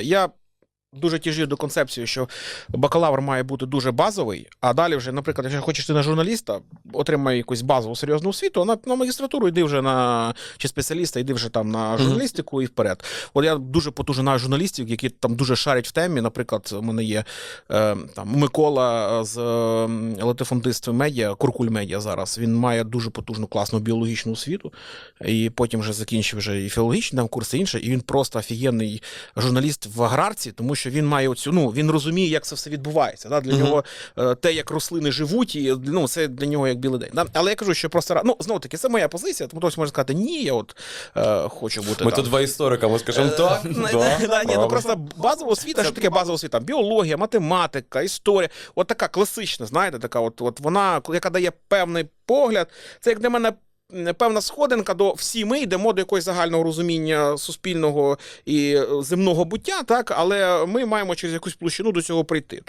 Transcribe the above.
Я дуже тяжію до концепції, що бакалавр має бути дуже базовий, а далі вже, наприклад, якщо хочеш ти на журналіста, отримай якусь базову серйозну освіту, на, на магістратуру йди вже на чи спеціаліста, йди вже там на журналістику і вперед. От я дуже потужно знаю журналістів, які там дуже шарять в темі. Наприклад, у мене є е, там Микола з е, латифундистів медіа, Куркуль Медіа зараз. Він має дуже потужну класну біологічну освіту, і потім вже закінчив вже і філологічні там курси, інше. І він просто офігенний журналіст в аграрці, тому що він має оцю, ну він розуміє, як це все відбувається. Да? Для Мгм. нього е, те, як рослини живуть, і ну це для нього як білий день. Да? Але я кажу, що просто ну знову таки, це моя позиція, тому хтось може сказати, ні, я от е, хочу бути. Ми там. тут два історика, ми скажемо так. Е, да, да, ні, ну просто базова освіта, що таке базова освіта? Біологія, математика, історія. От така класична, знаєте, така, от, от вона, яка дає певний погляд. Це як для мене. Певна сходинка до всі ми йдемо до якогось загального розуміння суспільного і е, земного буття, так але ми маємо через якусь площину до цього прийти.